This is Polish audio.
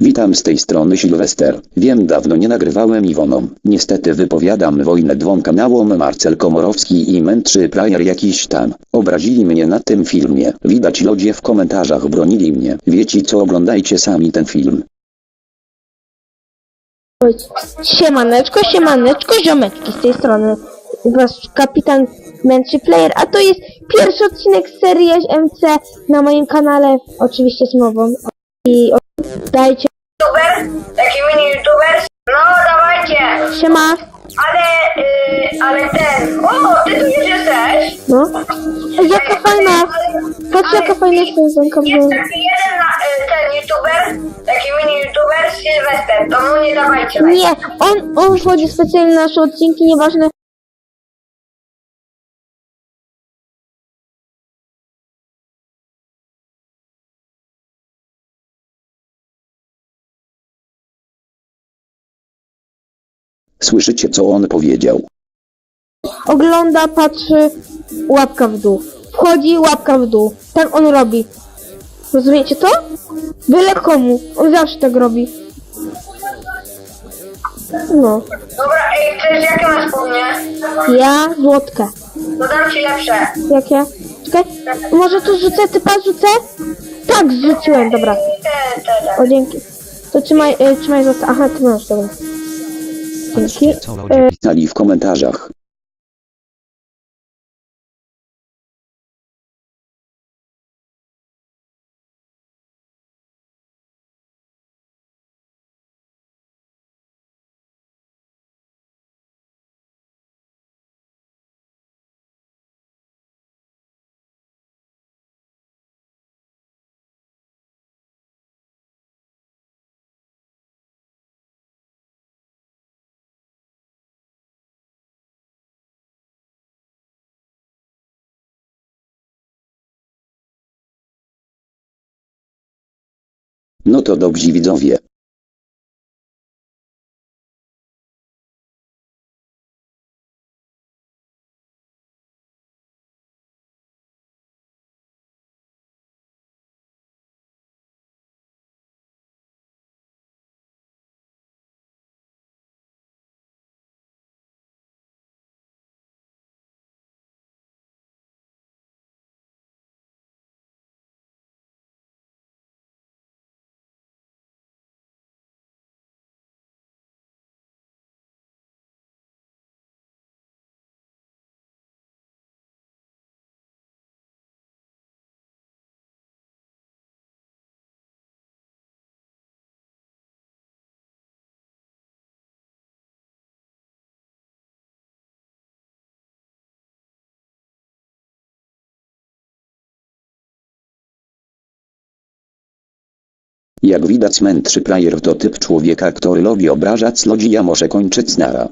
Witam z tej strony Sylwester. Wiem dawno nie nagrywałem Iwoną. Niestety wypowiadam wojnę dwom kanałom Marcel Komorowski i Mętrzy Player jakiś tam. Obrazili mnie na tym filmie. Widać ludzie w komentarzach bronili mnie. Wiecie co oglądajcie sami ten film. Siemaneczko, siemaneczko, ziomeczki z tej strony. Wasz kapitan Mętrzy Player, a to jest pierwszy odcinek serii MC na moim kanale, oczywiście z mową. I dajcie youtuber, taki mini youtuber. No dawajcie, siema, ale, y, ale ten, o, ty tu już jesteś. no. Ej, jaka fajna, patrz jaka fajna stężonka Jest była. taki jeden na, y, ten youtuber, taki mini youtuber Sylwester, to mu nie dawajcie. Nie, on, on wchodzi specjalnie na nasze odcinki, nieważne. Słyszycie co on powiedział? Ogląda, patrzy, łapka w dół. Wchodzi, łapka w dół. Tak on robi. Rozumiecie to? Byle komu. On zawsze tak robi. No. Dobra, ej, chcesz jakie masz po mnie? Ja złotkę. To dam ci lepsze. Jakie? Czekaj. Może to rzucę, typa rzucę? Tak, zrzuciłem, dobra. Te, te, te. O, dzięki. To trzymaj, e, trzymaj złotkę. Aha, ty masz, dobra. Dzięki. E, w komentarzach. No to dobrzy widzowie. Jak widać mędrszy player to typ człowieka, który lubi obrażać ludzi, a może kończyć nara.